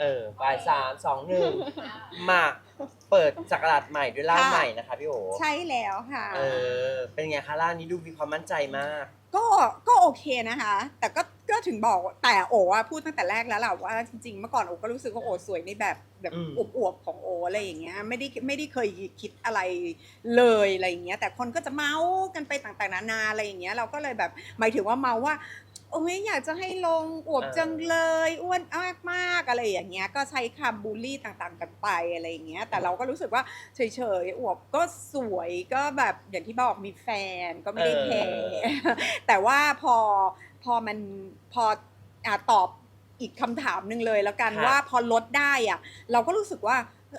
เออบ่ายสามสองหนึ่งมาเปิดจักรราชใหม่ด้วยร่างค่ะใหม่นะคะพี่โอใช่แล้วค่ะ เออ เป็นไงคะร่างนี้ดูมีความมั่นใจมาก ก็ก็โอเคนะคะ แต่ก็ ก็ถึงบอกว่าแต่โออะพูดตั้งแต่แรกแล้วแหละว่าจริงๆเมื่อก่อนโอก็รู้สึกว่าโอสวยในแบบแบบอืม อวบๆของโออะไรอย่างเงี้ยไม่ได้ไม่ได้เคยคิดอะไรเลยอะไรอย่างเงี้ยแต่คนก็จะเมาส์กันไปต่างๆนานาอะไรอย่างเงี้ยเราก็เลยแบบหมายถึงว่าเมาว่าโอ้ยอยากจะให้ลงอวบจังเลยอ้วนมากมากๆอะไรอย่างเงี้ยก็ใช้คำบูลลี่ต่างๆ กันไปอะไรอย่างเงี้ยแต่เราก็รู้สึกว่าเฉยๆอวบก็สวยก็แบบอย่างที่บอกมีแฟนก็ไม่ได้แคร์ แต่ว่าพอ พอมันพออะตอบอีกคำถามหนึ่งเลยแล้วกันค่ะว่าพอลดได้อะเราก็รู้สึกว่า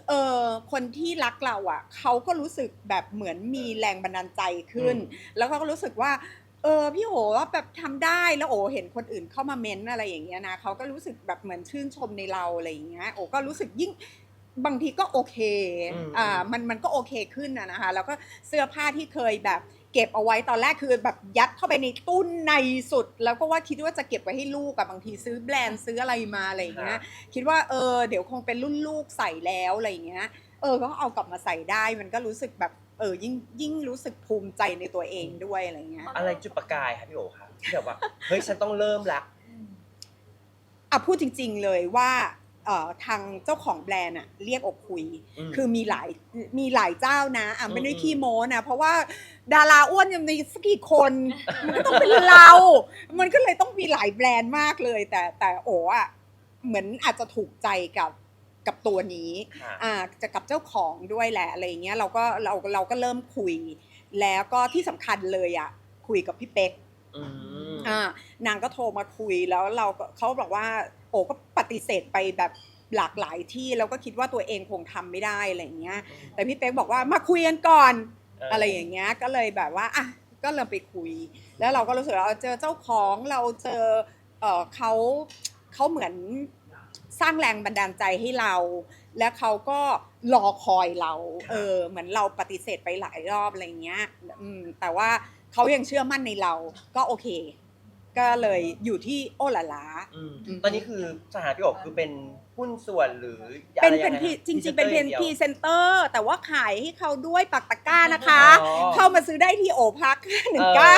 เออคนที่รักเราอะเขาก็รู้สึกแบบเหมือนมีแรงบันดาลใจขึ้น แล้วเขาก็รู้สึกว่า เออพี่โอว่าแบบทำได้แล้วโอเห็นคนอื่นเข้ามาเม้นอะไรอย่างเงี้ยนะเขาก็รู้สึกแบบเหมือนชื่นชมในเราอะไรอย่างเงี้ยโอก็รู้สึกยิ่งบางทีก็โอเคอืมอ่ามันมันก็โอเคขึ้นนะนะคะ แล้วก็เสื้อผ้าที่เคยแบบ เก็บเอาไว้ตอนแรกคือแบบยัดเข้าไปในตุ้นในสุด แล้วก็ว่าคิดว่าจะเก็บไว้ให้ลูกอะบางทีซื้อแบรนด์ซื้ออะไรมาอะไรอย่างเงี้ยคิดว่าเออเดี๋ยวคงเป็นรุ่นลูกใส่แล้วอะไรอย่างเงี้ยเออก็เอากลับมาใส่ได้มันก็รู้สึกแบบเออยิ่งยิ่งรู้สึกภูมิใจในตัวเองด้วยอะไรเงี้ยอะไรจุดประกายคะพี่โอคะที่แบบว่าเฮ้ยฉันต้องเริ่มละอะพูดจริง ๆเลยว่าเอ่อ ทางเจ้าของแบรนด์อะเรียกอกคุยมคือมีหลายมีหลายเจ้านะอะไม่ได้อืมขี้โม้นะเพราะว่าดาราอ้วนยังมีสักกี่คน มันก็ต้องเป็นเรา มันก็เลยต้องมีหลายแบรนด์มากเลย แต่แต่โอ้อะเหมือนอาจจะถูกใจกับกับตัวนี้ ค่ะ อ่าจะกับเจ้าของด้วยแหละอะไรอย่างเงี้ยเราก็เราเราก็เริ่มคุย แล้วก็ที่สำคัญเลยอะคุยกับพี่เป๊กอืม อ่านางก็โทรมาคุยแล้วเราก็เขาบอกว่าโอ้ก็ปฏิเสธไปแบบหลากหลายที่แล้วก็คิดว่าตัวเองคงทำไม่ได้อะไรอย่างเงี้ย แต่พี่เป๊กบอกว่ามาคุยกันก่อนอะไรอย่างเงี้ยก็เลยแบบว่าอะก็เลยไปคุย แล้วเราก็รู้สึกว่าเราเจอเจ้าของเราเจอเออเขาเขาเหมือนสร้างแรงบันดาลใจให้เรา แล้วเขาก็รอคอยเรา เออ เหมือนเราปฏิเสธไปหลายรอบอะไรเงี้ยอืมแต่ว่าเขายังเชื่อมั่นในเราก็โอเค ก็เลยอยู่ที่โอละลาอืมอืมตอนนี้คือสถานะพี่โอคือเป็นหุ้นส่วนหรืออะเป็นไรเป็นยังไงพี่ฮะจริง ๆ เป็นเพนพพรีรีเซนเตอร์ แต่ว่าขายให้เขาด้วยปักตะกร้านะคะ อ๋อ เข้ามาซื้อได้ที่โอพักหนึ่งเก้า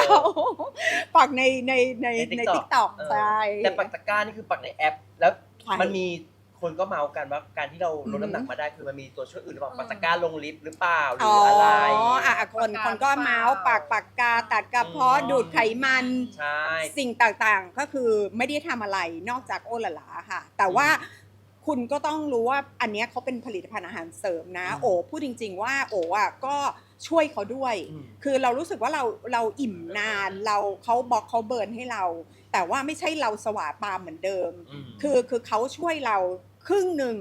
ปักในในในในใน TikTok ทิกตอกเออ ใช่แต่ปักตะกร้านี่คือปักในแอป แล้วใช่มันมี คนก็เมาส์กันว่าการที่เราลดน้ำหนักมาได้คือมันมีตัวช่วยอื่นหรือเปล่าปักตะกร้าลงลิฟต์หรือเปล่าหรืออ๋ออะไรอะอะคนคนก็เมาส์ปากปากกาตัดกระเพาะอืม ดูดไขมัน ใช่ สิ่งต่างๆ ก็คือไม่ได้ทำอะไรนอกจากโอละลาค่ะ แต่ว่าคุณก็ต้องรู้ว่าอันเนี้ยเขาเป็นผลิตภัณฑ์อาหารเสริมนะ อืม โอ้พูดจริง ๆ ว่าโอ้อะก็ช่วยเขาด้วย อืม คือเรารู้สึกว่าเราเราอิ่มนานเราเขาบอกเขาเบิร์นให้เรา แต่ว่าไม่ใช่เราสว่าปามเหมือนเดิมมคือคือเขาช่วยเรา ครึ่งหนึ่ง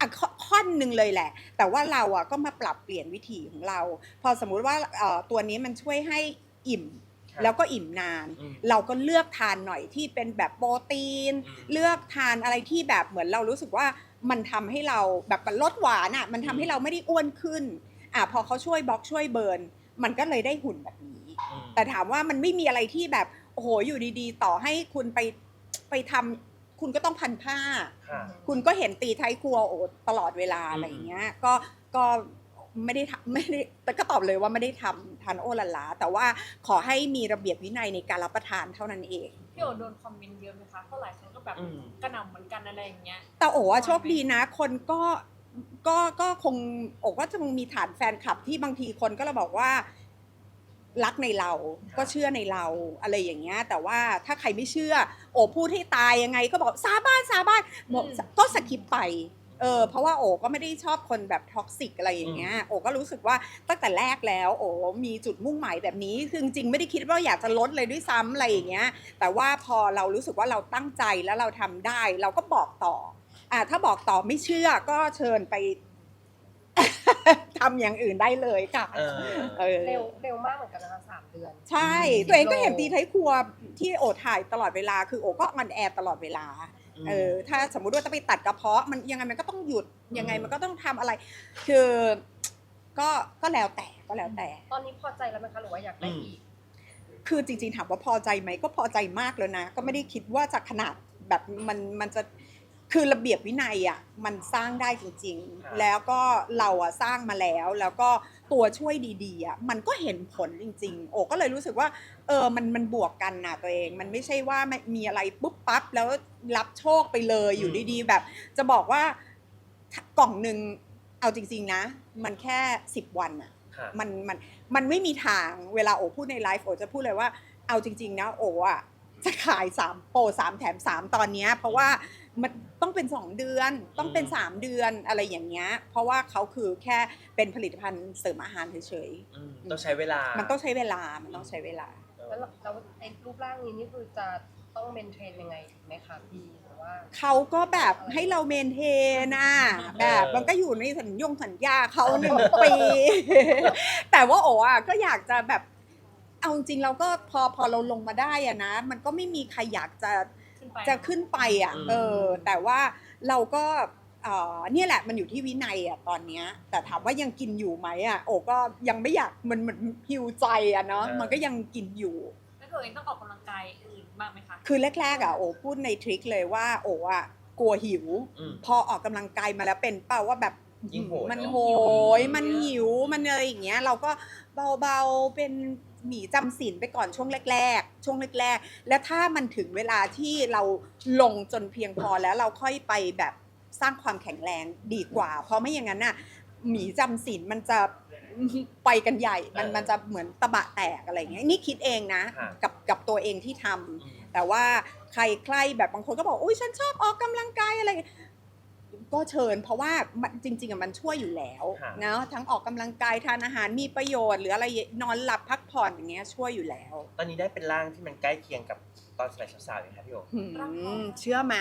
อะค่ค่อนหนึ่งเลยแหละ แต่ว่าเราอะก็มาปรับเปลี่ยนวิถีของเรา พอสมมุติว่าเอ่อตัวนี้มันช่วยให้อิ่มค่ะแล้วก็อิ่มนานอืมเราก็เลือกทานหน่อยที่เป็นแบบโปรตีนอืมเลือกทานอะไรที่แบบเหมือนเรารู้สึกว่ามันทำให้เราแบบลดหวานอะมันทำให้เราไม่ได้อ้วนขึ้นอะพอเขาช่วยบล็อกช่วยเบิร์นมันก็เลยได้หุ่นแบบนี้อืมแต่ถามว่ามันไม่มีอะไรที่แบบโอ้โหอยู่ดีๆ ต่อให้คุณไปไปทำ คุณก็ต้องพันผ้า ค่ะคุณก็เห็นตีไทยครัวโอ้ตลอดเวลาอืมอะไรอย่างเงี้ย ก็ก็ไม่ได้ทำไม่ได้แต่ก็ตอบเลยว่าไม่ได้ทำทานโอละลา แต่ว่าขอให้มีระเบียบวินัยในการรับประทานเท่านั้นเอง พี่โอโดนคอมเมนต์เยอะไหมคะเพราะหลายคนก็แบบอืม กระหน่ำเหมือนกันอะไรอย่างเงี้ย แต่โอ้ว่าโชคดีนะ คนก็ก็ก็คงโอ้ก็จะมีฐานแฟนคลับที่บางทีคนก็เราบอกว่า รักในเราก็เชื่อในเราอะไรอย่างเงี้ยแต่ว่าถ้าใครไม่เชื่อ โอ้พูดให้ตายยังไงก็บอกสาบานสาบานบอกอืมก็สคิปไปเออเพราะว่าโอ้ก็ไม่ได้ชอบคนแบบท็อกซิกอะไรอย่างเงี้ยโอ้ก็รู้สึกว่าตั้งแต่แรกแล้ว โอ้มีจุดมุ่งหมายแบบนี้คือจริงๆไม่ได้คิดว่าอยากจะลดเลยด้วยซ้ำอะไรอย่างเงี้ย แต่ว่าพอเรารู้สึกว่าเราตั้งใจแล้วเราทำได้ เราก็บอกต่ออ่าถ้าบอกต่อไม่เชื่อก็เชิญไป ทำอย่างอื่นได้เลยค่ะเออ เออ เร็วเร็วมากเหมือนกันนะคะสามเดือน ใช่ อืม ตัวเองก็เห็นตีไทยครัวที่โอถ่ายตลอดเวลา คือโอก็ออนแอร์ตลอดเวลา เออ ถ้าสมมุติว่าจะไปตัดกระเพาะ มันยังไงมันก็ต้องหยุด ยังไงมันก็ต้องทำอะไร คือ ก็ ก็แล้วแต่ ก็แล้วแต่ ตอนนี้พอใจแล้วไหมคะหรือว่าอยากได้อีก คือจริงๆถามว่าพอใจไหมก็พอใจมากแล้วนะ ก็ไม่ได้คิดว่าจะขนาดแบบมันมันจะ คือระเบียบวินัยอะมันสร้างได้จริงครับๆแล้วก็เราอะสร้างมาแล้ว แล้วก็ตัวช่วยดีๆอะมันก็เห็นผลจริง ๆ โอ้ก็เลยรู้สึกว่า เออมันมันบวกกันนะตัวเอง มันไม่ใช่ว่าไม่มีอะไรปุ๊บปั๊บแล้วรับโชคไปเลยอยู่ดีๆ แบบ จะบอกว่ากล่องหนึ่งเอาจริง ๆนะ มันแค่สิบวันอะค่ะมันมันมันไม่มีทางเวลาโอพูดในไลฟ์โอจะพูดเลยว่าเอาจริง ๆ นะ โออะจะขาย3โปร3แถม 3 ตอนเนี้ยเพราะว่า มันต้องเป็น 2 เดือนต้องเป็น 3 เดือนอะไรอย่างเงี้ยเพราะว่าเขาคือแค่เป็นผลิตภัณฑ์เสริมอาหารเฉยอืมต้องใช้เวลาๆมัมันต้องใช้เวลามันต้องใช้เวลา แล้วเราเราไอ้รูปร่างนี้นี่คือจะต้องเมนเทนยังไงไหมคะพี่หรือว่า เขาก็แบบให้เราเมนเทนนะแบบมันก็อยู่ในสัญญงสัญญาเขาหนึ่งปี แต่ว่าโอ้อะก็อยากจะแบบเอาจริงๆเราก็พอพอเราลงมาได้อะนะ มันก็ไม่มีใครอยากจะ ขึ้นไป จะขึ้นไปอะอืมเออ แต่ว่าเราก็เอ่อเนี่ยแหละมันอยู่ที่วินัยอะตอนเนี้ย แต่ถามว่ายังกินอยู่ไหมอะโอ้ก็ยังไม่อยากมันมันหิวใจอะเนาะมันก็ยังกินอยู่แล้วตัวเองต้องออกกำลังกายอื่นบ้างไหมคะคือแรกๆอะโอ้พูดในทริคเลยว่า โอ้อะกลัวหิวอืมพอออกกำลังกายมาแล้วเป็นเปล่าว่าแบบยิ่งโหยมันเนอะโหยมันหิวมันอะไรอย่างเงี้ย เราก็เบาๆเป็น หมีจำศีลไปก่อนช่วงแรก ๆ ช่วงแรกๆ และถ้ามันถึงเวลาที่เราลงจนเพียงพอแล้วเราค่อยไปแบบสร้างความแข็งแรงดีกว่า เพราะไม่อย่างนั้นน่ะหมีจำศีลมันจะไปกันใหญ่ มันมันจะเหมือนตะบะแตกอะไรอย่างเงี้ยนี่คิดเองนะค่ะกับกับตัวเองที่ทำอืมแต่ว่าใครใครแบบบางคนก็บอกอุ้ยฉันชอบออกกำลังกายอะไร ก็เชิญเพราะว่ามันจริงๆอะมันช่วยอยู่แล้วค่ะเนาะทั้งออกกำลังกายทานอาหารมีประโยชน์ หรืออะไรนอนหลับพักผ่อนอย่างเงี้ยช่วยอยู่แล้ว ตอนนี้ได้เป็นร่างที่มันใกล้เคียงกับตอนสมัยสาวๆไหมครับพี่โอหืมเชื่อไหม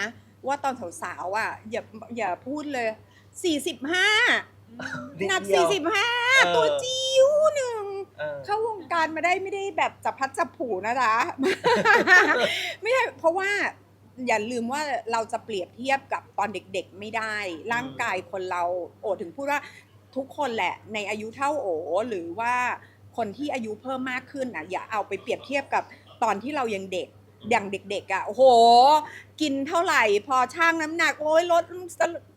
ว่าตอนสาวๆอะอย่าอย่าพูดเลย45หนักนิดเดียว45ตัวจิ๋วหนึ่งเออเข้าวงการมาได้ไม่ได้แบบจับพัดจับผูนะจ๊ะไม่ใช่เพราะว่า อย่าลืมว่าเราจะเปรียบเทียบกับตอนเด็กๆไม่ได้ ร่างกายคนเราโอถึงพูดว่าทุกคนแหละในอายุเท่าโอหรือว่าคนที่อายุเพิ่มมากขึ้นอะอย่าเอาไปเปรียบเทียบกับตอนที่เรายังเด็กอย่างเด็กๆอะโอ้โห กินเท่าไหร่ พอช่างน้ำหนัก โอ้ยลด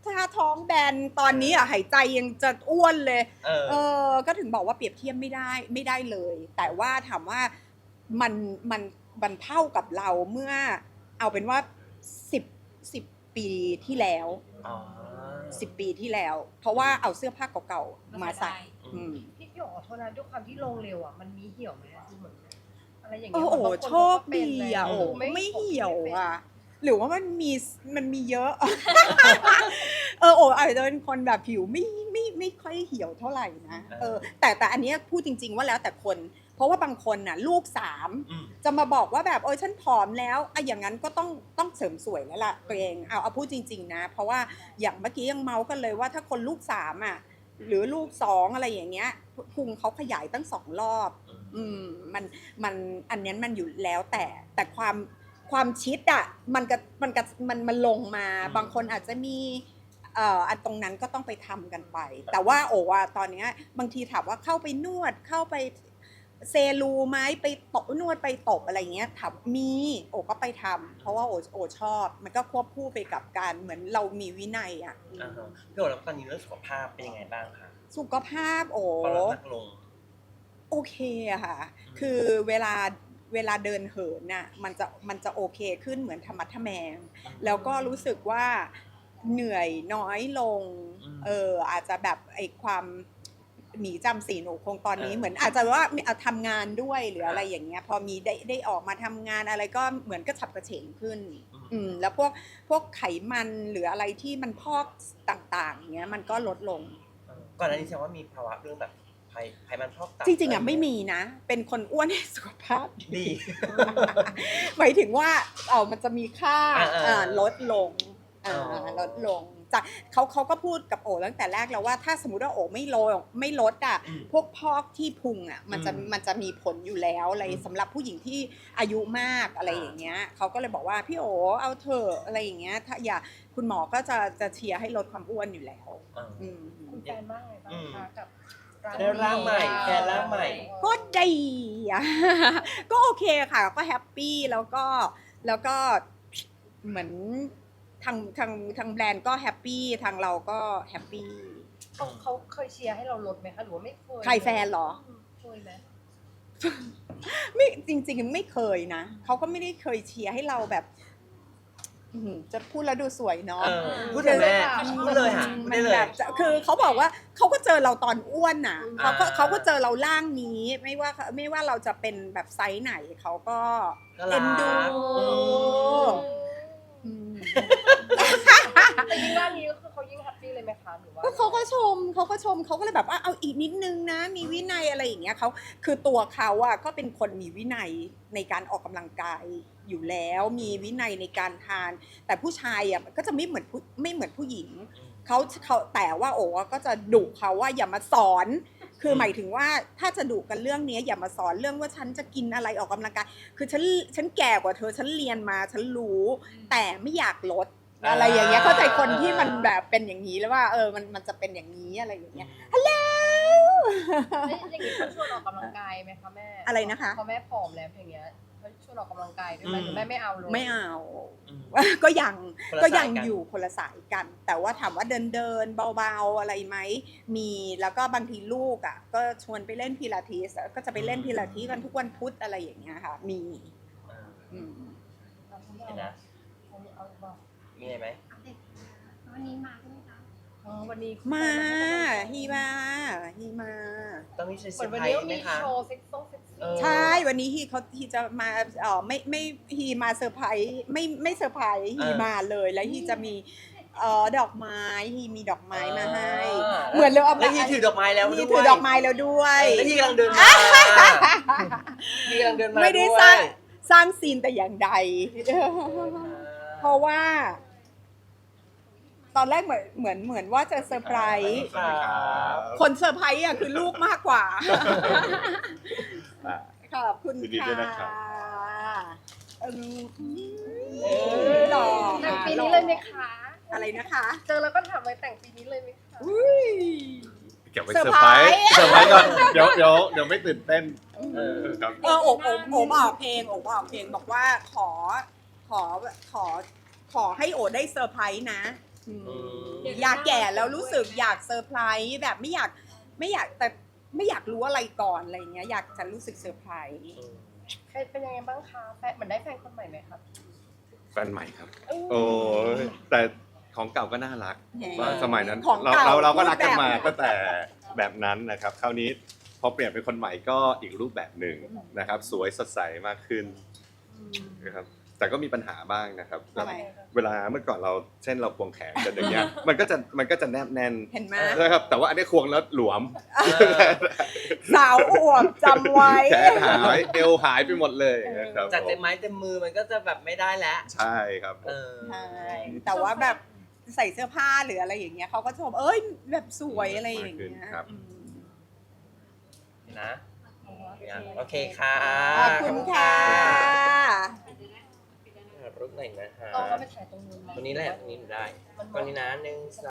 ท่าท้องแบนตอนนี้อะหายใจยังจะอ้วนเลยเออเออ ก็ถึงบอกว่าเปรียบเทียบไม่ได้ไม่ได้เลย แต่ว่าถามว่ามันมันมันเท่ากับเราเมื่อ เอาเป็นว่าสิบสิบปีที่แล้วอ๋อ สิบปีที่แล้ว เพราะว่าเอาเสื้อผ้าเก่าๆมาใส่ อือืมมพี่หยกขอโทษนะด้วยความที่ลงเร็วอะมันมีเหี่ยวไหมอะคือเหมือนอะไรอย่างโอ้เงี้ยโหบางนโชคดีอะก็โอ้เป็นไม่ลเหี่ยวไม่เป็นอะ หรือว่ามันมีมันมีเยอะ เออโอ้อาจจะเป็นคนแบบผิวไม่ไม่ไม่ค่อยเหี่ยวเท่าไหร่นะเออ แต่แต่อันเนี้ยพูดจริง ๆ ว่าแล้วแต่คน เพราะว่าบางคนน่ะลูกสามอืม จะมาบอกว่าแบบโอ้ยฉันผอมแล้วอะอย่างนั้นก็ต้องต้องเสริมสวยแล้วล่ะตัวเองเอาเอาพูดจริง ๆ นะ เพราะว่าอย่างเมื่อกี้ยังเมาส์กันเลยว่าถ้าคนลูกสามอะหรือลูกสองอะไรอย่างเงี้ยพุงเขาขยายตั้งสองรอบ อืมมันมันอันเนี้ยมันอยู่แล้วแต่แต่ความความชิดอะมันก็มันก็มันมันลงมา อืม บางคนอาจจะมีเอ่ออันตรงนั้นก็ต้องไปทำกันไป แต่ว่าโอ้ว่าตอนเนี้ยบางทีถามว่าเข้าไปนวดเข้าไป เซรูไหมไปตบนวดไปตบอะไรเงี้ยถามมีโอก็ไปทำเพราะว่าโอโอชอบ มันก็ควบคู่ไปกับการเหมือนเรามีวินัยอะอ่าฮะพี่โอแล้วตอนนี้เรื่องสุขภาพเป็นยังไงบ้างคะสุขภาพโอพอเราหนักลง โอเคอะค่ะอืมคือเวลาเวลาเดินเหินน่ะมันจะมันจะโอเคขึ้นเหมือนธรรมะทแมง แล้วก็รู้สึกว่าเหนื่อยน้อยลงอืมเอออาจจะแบบไอ้ความ หนีจำศีลหนูคงตอนนี้เออเหมือนอาจจะว่าเอาทำงานด้วยหรือครับอะไรอย่างเงี้ย พอมีได้ได้ออกมาทำงานอะไรก็เหมือนกระฉับกระเฉงขึ้น อืมอืมแล้วพวกพวกไขมันหรืออะไรที่มันพอกต่างๆเงี้ยมันก็ลดลงเออก่อนหน้านี้แสดงว่ามีภาวะเรื่องแบบไขไขมันพอกตับจริงๆอะไม่มีนะ เป็นคนอ้วนให้สุขภาพดีดีหมายถึงว่าเออมันจะมีค่าอ่าๆอ่าลดลงอ่าอ๋อลดลง จากเขาเขาก็พูดกับโอตั้งแต่แรกแล้วว่าถ้าสมมติว่าโอไม่ลดไม่ลดอะอืมพวกพอกที่พุงอะมันจะอืมมันจะมีผลอยู่แล้วอะไรอืมสำหรับผู้หญิงที่อายุมากอะไรอ่าอย่างเงี้ยเขาก็เลยบอกว่าพี่โอเอาเถอะอะไรอย่างเงี้ยถ้าอย่าคุณหมอก็จะจะเชียร์ให้ลดความอ้วนอยู่แล้วเอออืมคุณแฟนมากเลยบ้างอืมคะกับได้ร่างใหม่แฟนร่างใหม่ ก็ดีอะก็โอเคค่ะ ก็แฮปปี้แล้วก็แล้วก็เหมือน ทางทางทางแบรนด์ก็แฮปปี้ทางเราก็แฮปปี้เขาเขาเคยเชียร์ให้เราลดไหมคะหรือว่าไม่เคยใครแฟนเหรอเคยไหมไม่จริง ๆ ไม่เคยนะเขาก็ไม่ได้เคยเชียร์ให้เราแบบอื้อหือจะพูดแล้วดูสวยเนาะเออพูดเลยแม่พูดเลยค่ะพูดมัได้นเลแบยบจะคือเขาบอกว่าเขาก็เจอเราตอนอ้วนน่ะเขาก็อ่าเขาก็เจอเราร่างนี้ไม่ว่าไม่ว่าเราจะเป็นแบบไซส์ไหนเขาก็ก็รัเอ็นดูกอืมอืม แต่ยิ่งด้านนี้ก็คือเขายิ่งแฮปปี้เลยไหมคะหรือว่าก็เขาก็ชมเขาก็ชมเขาก็เลยแบบว่าเอาอีกนิดนึงนะ มีวินัยอะไรอย่างเงี้ยเขาคือตัวเขาอะก็เป็นคนมีวินัยในการออกกำลังกายอยู่แล้ว มีวินัยในการทาน แต่ผู้ชายอะก็จะไม่เหมือนผู้ไม่เหมือนผู้หญิงเขาเขาแต่ว่าโอ้ก็จะดุเขาว่าอย่ามาสอน คือหมายถึงว่าถ้าจะดุกันเรื่องนี้อย่ามาสอนเรื่องว่าฉันจะกินอะไรออกกำลังกาย คือฉันฉันแก่กว่าเธอฉันเรียนมาฉันรู้ แต่ไม่อยากลด อ่าอะไรอย่างเงี้ยเข้าใจคนที่มันแบบเป็นอย่างนี้แล้วว่า เออมันมันจะเป็นอย่างนี้อะไรอย่างเงี้ยฮัลโหล แล้วอย่างนี้เขาชวนออกกำลังกายไหมคะแม่อะไรนะคะ พอแม่ผอมแล้วอย่างเงี้ยเขาชวนออกกำลังกายด้วยไหมอืมหรือแม่ไม่เอาเลยไม่เอา อืม ก็ยังคนละก็ยังสายกันอยู่คนละสายกัน แต่ว่าถามว่าเดินเดินๆเบาๆอะไรไหมมีแล้วก็บางทีลูกอะก็ชวนไปเล่นพิลาทิสก็จะไปเล่นพิลาทิสกันทุกวันพุธอะไรอย่างเงี้ยค่ะ มีอ่าอืมเห็นนะเอาบอก มีอะไรไหมวันนี้มาใช่ไหมคะอ๋อวันนี้มาฮีมาฮีมา ต้องมีเซอเหมือนร์วันไพรนี้ส์ก็ไหมมีคะโชว์เซ็กซ์โซเซ็กเอซี่อใช่ วันนี้ฮีเขาฮีจะมาเออไม่ไม่ฮีมาเซอร์ไพรส์ไม่ไม่เซอร์ไพรส์ฮีมาเลยแล้วฮีจะมีเออดอกไม้ฮีมีดอกไม้มาให้อ่าเหมือนเราเอาแล้วที่ถือดอกไม้แล้วฮีด้วยถือดอกไม้แล้วด้วย แล้วที่กำลังเดินมาที่กำลังเดินมาไม่ได้วยสร้างสร้างซีนแต่อย่างใด เพราะว่า ตอนแรกเหมือนเหมือนเหมือนว่าจะเซอร์ไพรส์ครับคนเซอร์ไพรส์อะคือลูกมากกว่า อะขอบคุณยินดีด้ค่ะวยนะครับเออเออหล่อแต่งปีนี้เลยไหมคะ อะไรนะคะเจอแล้วก็ถามเลยแต่งปีนี้เลยไหมคะอุ้ย เก็บไว้เซเซออร์ร์ไพไพรรส์ส์เซอร์ไพรส์ก่อนเดี๋ยวเดี๋ยวเดี๋ยวไม่ตื่นเต้นเออครับเออโอบโอบโอบบอกเพลงโอบบอกเพลงบอกว่าขอขอขอขอให้โอได้เซอร์ไพรส์นะ อืมอืมอยากแก่แล้วรู้สึกอยากเซอร์ไพรส์แบบไม่อยากไม่อยากแต่ไม่อยากรู้อะไรก่อนอะไรเงี้ยอยากจะรู้สึกเซอร์ไพรส์เป็นเป็นยังไงบ้างคะแฟนเหมือนได้แฟนคนใหม่ไหมครับ แฟนใหม่ครับ โอ้ยแต่ของเก่าก็น่ารักแหมว่าสมัยนั้นของเราเก่าเราเราก็รักกันรูปแบบมาตั้งแต่แบบนั้นนะครับคราวนี้พอเปลี่ยนเป็นคนใหม่ก็อีกรูปแบบหนึ่งนะครับ สวยสดใสมากขึ้นนะครับ แต่ก็มีปัญหาบ้างนะครับ ทำไม เวลาเมื่อก่อนเราเช่นเราควงแขนกันอย่างเงี้ย มันก็จะมันก็จะแนบแน่นเห็นไหมนะครับ แต่ว่าอันนี้ควงแล้วหลวมสาวอวบจำไว้ แขนหายเอวหายไปหมดเลยนะครับจากผเต็มมไม้เต็มมือมันก็จะแบบไม่ได้แล้วใช่ครับผม เออ ใช่แต่ว่าแบบใส่เสื้อผ้าหรืออะไรอย่างเงี้ยเขาก็ชมเอ้ยแบบสวยอะไรอย่างเงี้ยครับ อืม นะ โอเคค่ะ ขอบคุณค่ะ รูปไหนนะฮะเอาเขาไปถ่ายตรงนู้นไหม ตรงนี้แหละตรงนี้หนูได้ตรงนี้นะหนึ่งสอง